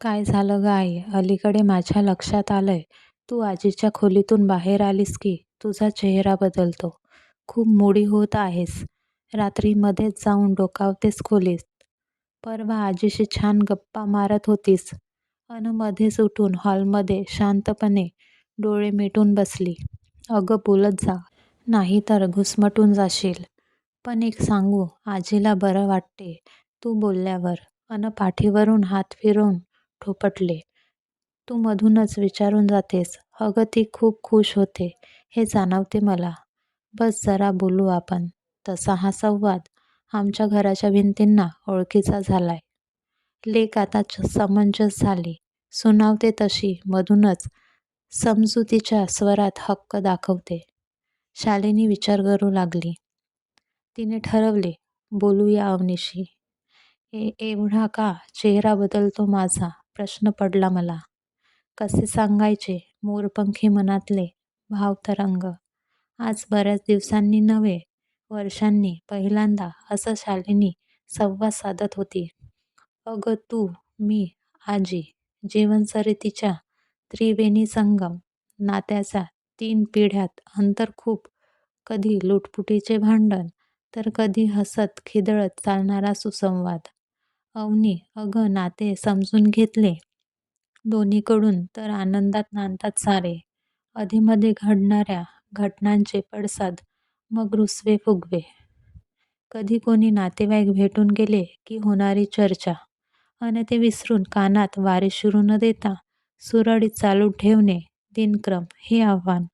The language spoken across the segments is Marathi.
काय झालं ग आई? अलीकडे माझ्या लक्षात आलंय तू आजीच्या खोलीतून बाहेर आलीस की तुझा चेहरा बदलतो. खूप मोडी होत आहेस. रात्री मध्येच जाऊन डोकावतेस खोलीस परवा आजीशी छान गप्पा मारत होतीस अन मध्येच उठून हॉलमध्ये शांतपणे डोळे मिटून बसली. अगं बोलत जा. नाहीतर घुसमटून जाशील. पण एक सांगू आजीला बरं वाटते तू बोलल्यावर अन पाठीवरून हात फिरवून ठोपटले तू मधूनच विचारून जातेस. अगं ती खूप खूष होते हे जाणवते मला. बस जरा बोलू आपण. तसा हा संवाद आमच्या घराच्या भिंतींना ओळखीचा झालाय. लेक आता समंजस झाली. सुनावते तशी मधूनच समजुतीच्या स्वरात हक्क दाखवते. शालिनी विचार करू लागली. तिने ठरवले बोलूया अवनीशी. एवढा का चेहरा बदलतो माझा प्रश्न पडला मला. कसे सांगायचे मोरपंखी मनातले भावतरंग. आज बऱ्याच दिवसांनी नव्हे वर्षांनी पहिल्यांदा असं शालिनी संवाद साधत होती. अगं तू, मी, आजी जीवनसरितीच्या त्रिवेणी संगम नात्याचा तीन पिढ्यात अंतर खूप कधी लुटपुटीचे भांडण तर कधी हसत खिदळत चालणारा सुसंवाद. अवनी अगं नाते समजून घेतले दोन्हीकडून तर आनंदात नांदतात सारे. अधेमधे घडणाऱ्या घटनांचे पडसाद मग रुसवे फुगवे. कधी कोणी नातेवाईक भेटून गेले की होणारी चर्चा आणि ते विसरून कानात वारे शिरू न देता सुरळीत चालू ठेवणे दिनक्रम हे आव्हान.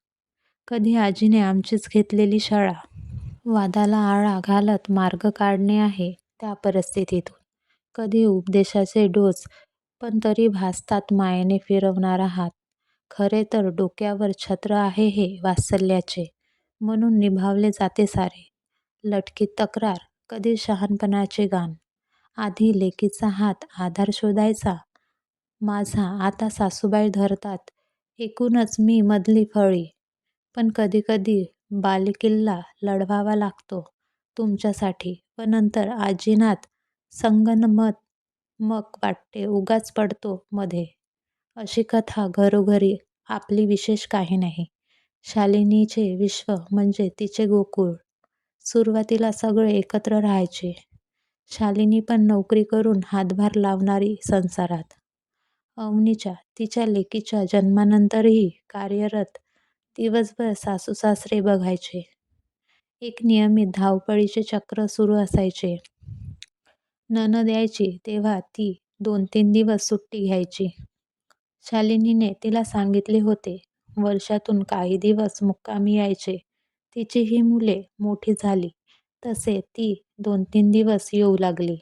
कधी आजीने आमचीच घेतलेली शाळा. वादाला आळा घालत मार्ग काढणे आहे त्या परिस्थितीतून. कधी उपदेशाचे डोस पण तरी भासतात मायेने फिरवणारा हात. खरे तर डोक्यावर छत्र आहे हे वात्सल्याचे म्हणून निभावले जाते सारे. लटकी तक्रार कधी शहाणपणाचे गाण. आधी लेकीचा हात आधार शोधायचा माझा आता सासूबाई धरतात एकूणच मी मधली फळी. पण कधी कधी बालेकिल्ला लढवावा लागतो तुमच्यासाठी व नंतर आजीनात संगनमत वाटते उगाच पडतो मध्ये. अशी कथा घरोघरी आपली विशेष काही नाही. शालिनीचे विश्व म्हणजे तिचे गोकुळ. सुरुवातीला सगळे एकत्र राहायचे. शालिनी पण नोकरी करून हातभार लावणारी संसारात. अवनीच्या तिच्या लेकीच्या जन्मानंतरही कार्यरत दिवसभर सासूसासरे बघायचे. एक नियमित धावपळीचे चक्र सुरू असायचे. नणंद यायची तेव्हा ती दोन-तीन दिवस सुट्टी घ्यायची. शालिनीने तिला सांगितले होते वर्षातून काही दिवस मुक्कामी यायचे. तिची ही मुले मोठी झाली तसे ती दोन-तीन दिवस येऊ लागली.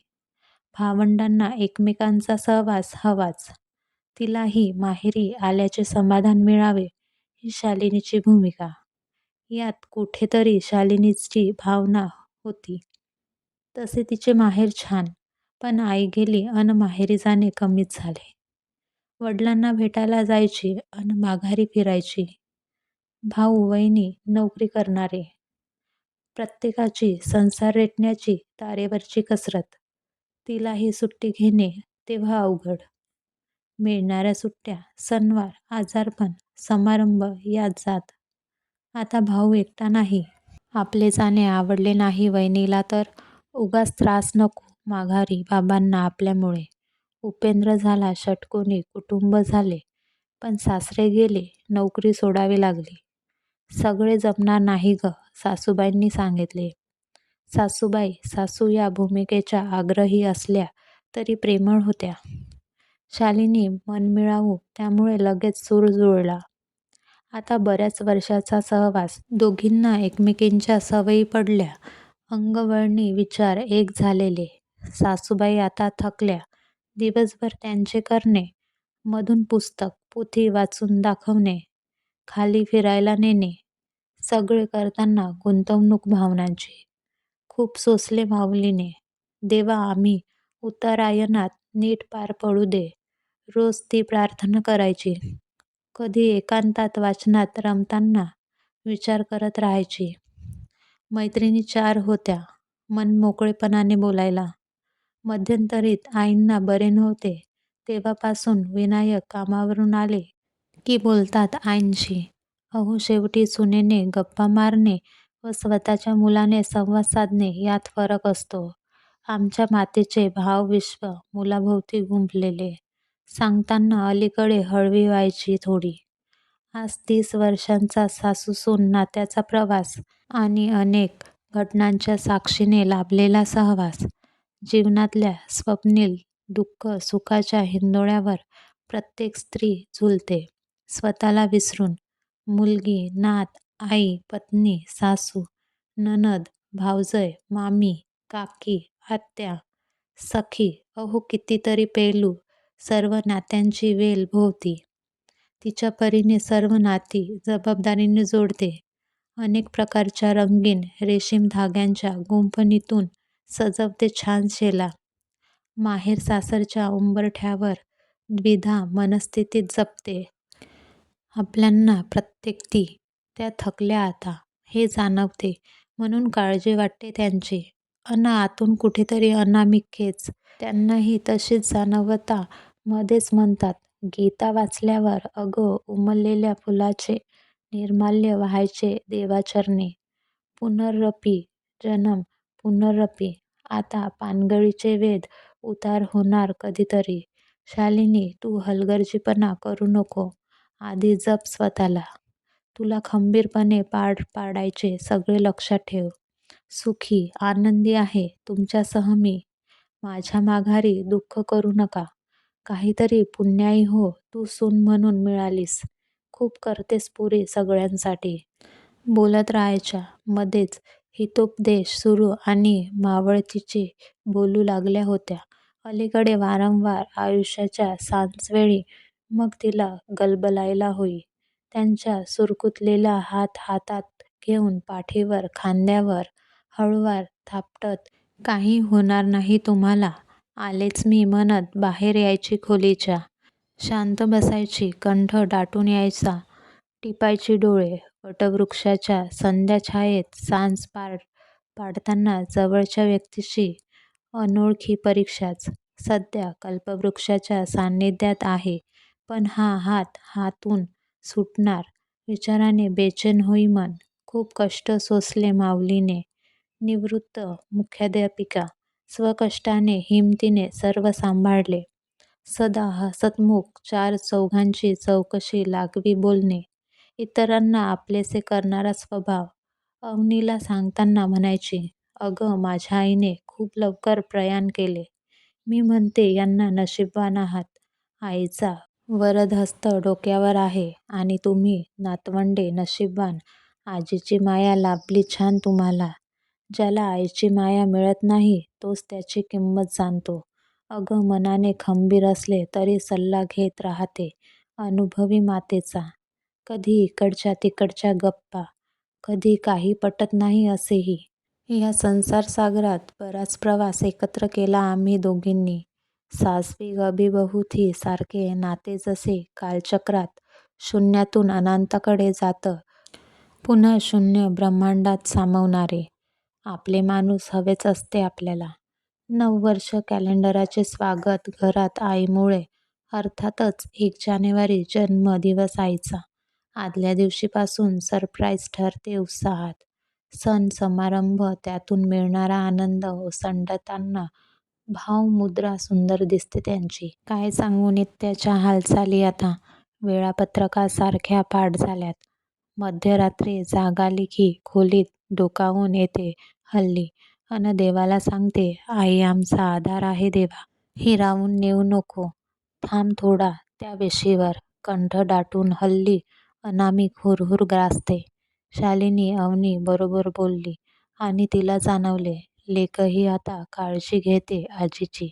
भावंडांना एकमेकांचा सहवास हवाच. तिलाही माहेरी आल्याचे समाधान मिळावे ही शालिनीची भूमिका. यात कुठेतरी शालिनीची भावना होती. तसे तिचे माहेर छान. पण आई गेली अन माहेरी जाणे कमीच झाले. वडिलांना भेटायला जायची अन माघारी फिरायची. भाऊ-वहिनी नोकरी करणारे. प्रत्येकाची संसार रेटण्याची तारेवरची कसरत. तिलाही सुट्टी घेणे तेव्हा अवघड. मिळणाऱ्या सुट्ट्या सणवार, आजारपण, समारंभ यात जात. आता भाऊ एकटा नाही. आपले जाणे आवडले नाही वहिनीला तर उगाच त्रास नको माघारी बाबांना आपल्यामुळे. उपेंद्र झाला षटकोनी कुटुंब झाले. पण सासरे गेले नोकरी सोडावी लागली. सगळे जमणार नाही ग सासूबाईंनी सांगितले. सासूबाई सासू या भूमिकेच्या आग्रही असल्या तरी प्रेमळ होत्या. शालिनी मनमिळावू त्यामुळे लगेच सूर जुळला. आता बऱ्याच वर्षाचा सहवास. दोघींना एकमेकींच्या सवयी पडल्या. अंगवळणी विचार एक झालेले. सासूबाई आता थकल्या. दिवसभर त्यांचे करणे. मधून पुस्तक, पोथी वाचून दाखवणे, खाली फिरायला नेणे. सगळे करताना गुंतवणूक भावनांची. खूप सोसले माऊलीने. देवा आम्ही उत्तरायणात नीट पार पडू दे रोज ती प्रार्थना करायची. कधी एकांतात वाचनात रमताना विचार करत राहायची. मैत्रिणी चार होत्या मन मोकळेपणाने बोलायला. मध्यंतरीत आईंना बरे नव्हते तेव्हापासून विनायक कामावरून आले की बोलतात आईंशी. अहो शेवटी सुनेने गप्पा मारणे व स्वतःच्या मुलाने संवाद साधणे यात फरक असतो. आमच्या मातेचे भावविश्व मुलाभोवती गुंफलेले. सांगताना अलीकडे हळवी व्हायची थोडी. आज तीस वर्षांचा सासूसून नात्याचा प्रवास आणि अनेक घटनांच्या साक्षीने लाभलेला सहवास. जीवनातल्या स्वप्नील दुःख-सुखाच्या हिंदोळ्यावर प्रत्येक स्त्री झुलते स्वतःला विसरून. मुलगी, नात, आई, पत्नी, सासू, नणंद, भावजय, मामी, काकी, आत्या, सखी अहो कितीतरी पैलू सर्व नात्यांची वेल भोवती. तिच्या परीने सर्व नाती जबाबदारीने जोडते. अनेक प्रकारच्या रंगीन रेशीम धाग्यांच्या गुंफणीतून सजवते छान शेला. माहेर-सासरच्या उंबरठ्यावर द्विधा मनस्थितीत जपते. आपल्यांना प्रत्येक ती. त्या थकल्या आता, हे जाणवते म्हणून काळजी वाटते त्यांची. अन आतून कुठेतरी अनामिक खेच त्यांनाही तशीच जाणवता मध्येच म्हणतात गीता वाचल्यावर अगं उमललेल्या फुलाचे निर्माल्य व्हायचे देवाचरणी. पुनरपि जन्म पुनरपि आता पानगळीचे वेद उतार होणार कधीतरी. शालिनी तू हलगर्जीपणा करू नको. आधी जप स्वतःला. तुला खंबीरपणे पार पाडायचे सगळे लक्षात ठेव. सुखी, आनंदी आहे तुमच्यासह मी. माझ्या माघारी दुःख करू नका. काहीतरी पुण्याई हो तू सून म्हणून मिळालीस. खूप करतेस पुरी सगळ्यांसाठी. बोलत राहायच्या. मध्येच हितोपदेश सुरू आणि मावळतीची बोलू लागल्या होत्या. अलीकडे वारंवार आयुष्याच्या सांजवेळी मग तिला गलबलायला होई. त्यांच्या सुरकुतलेला हात हातात घेऊन पाठीवर, खांद्यावर हळूवार थापटत काही होणार नाही तुम्हाला आलेच मी म्हणत बाहेर यायची खोलीच्या. शांत बसायची. कंठ दाटून यायचा. टिपायची डोळे. वटवृक्षाच्या संध्याछायेत सांज पार पाडताना जवळच्या व्यक्तीशी अनोळखी परीक्षाच. सध्या कल्पवृक्षाच्या सान्निध्यात आहे पण हा हात हातून सुटणार विचाराने बेचैन होई मन. खूप कष्ट सोसले माऊलीने. निवृत्त मुख्याध्यापिका. स्वकष्टाने हिमतीने सर्व सांभाळले. सदा हसतमुख चार चौघांची चौकशी लागवी बोलणे. इतरांना आपलेसे करणारा स्वभाव. अवनीला सांगताना म्हणायची अगं माझ्या आईने खूप लवकर प्रयाण केले. मी म्हणते यांना नशीबवान आहात. आईचा वरदहस्त डोक्यावर आहे आणि तुम्ही नातवंडे नशीबवान. आजीची माया लाभली छान तुम्हाला. ज्याला आईची माया मिळत नाही तोच त्याची किंमत जाणतो. अगं मनाने खंबीर असले तरी सल्ला घेत राहते अनुभवी मातेचा. कधी इकडच्या तिकडच्या गप्पा. कधी काही पटत नाही असेही. या संसारसागरात बराच प्रवास एकत्र केला आम्ही दोघींनी. सासवी अभिबहू सारखे नाते जसे कालचक्रात शून्यातून अनंताकडे जातं पुन्हा शून्य ब्रह्मांडात सामावणारे. आपले माणूस हवेच असते आपल्याला. नऊ वर्ष कॅलेंडरचे स्वागत घरात आईमुळे. अर्थातच एक जानेवारी जन्म दिवस आईचा. आदल्या दिवशीपासून सरप्राईज ठरते उत्साहात. सण समारंभ त्यातून मिळणारा आनंद ओसंडताना भावमुद्रा सुंदर दिसते त्यांची. काय सांगू नित्याच्या हालचाली आता वेळापत्रकासारख्या पाठ झाल्यात. मध्यरात्री जागाली की खोलीत डोकावून येते हल्ली अन देवाला सांगते आई आमचा आधार आहे देवा. हिरावून नेऊ नको. थांब थोडा त्या वेशीवर. कंठ दाटून हल्ली अनामिक हुरहुर ग्रासते. शालिनी अवनी बरोबर बोलली आणि तिला जाणवले लेकही आता काळजी घेते आजीची.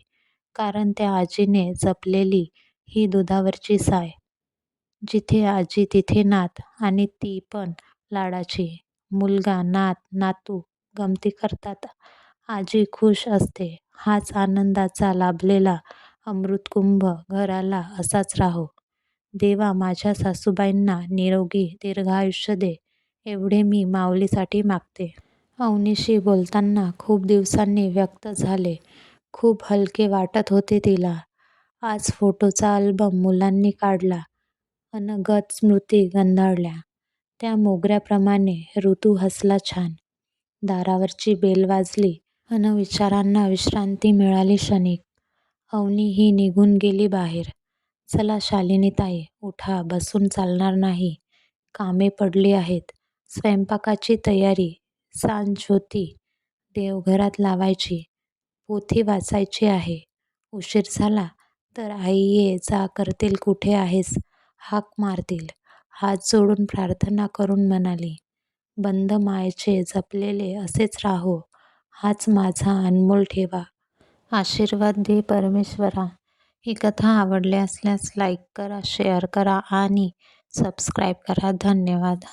कारण त्या आजीने जपलेली ही दुधावरची साय. जिथे आजी तिथे नात आणि ती पण लाडाची. मुलगा, नात, नातू गमती करतात. आजी खुश असते. हाच आनंदाचा लाभलेला अमृतकुंभ घराला असाच राहो. देवा माझ्या सासूबाईंना निरोगी दीर्घायुष्य दे एवढे मी माऊलीसाठी मागते. अवनीशी बोलताना खूप दिवसांनी व्यक्त झाले. खूप हलके वाटत होते तिला. आज फोटोचा अल्बम मुलांनी काढला अनगत स्मृती गंधाळल्या. त्या मोगऱ्याप्रमाणे ऋतू हसला छान. दारावरची बेल वाजली अन विचारांना विश्रांती मिळाली क्षणिक. अवनी ही निघून गेली बाहेर. चला शालिनीताई, उठा. बसून चालणार नाही. कामे पडली आहेत. स्वयंपाकाची तयारी, सांजोती देवघरात लावायची, पोथी वाचायची आहे. उशीर झाला तर आई ये जा करतील कुठे आहेस हाक मारतील. हात जोडून प्रार्थना करून म्हणाली, बंद मायचे जपलेले असेच राहो हाच माझा अनमोल ठेवा. आशीर्वाद दे परमेश्वरा. ही कथा आवडली असल्यास लाईक करा, शेअर करा आणि सबस्क्राईब करा. धन्यवाद.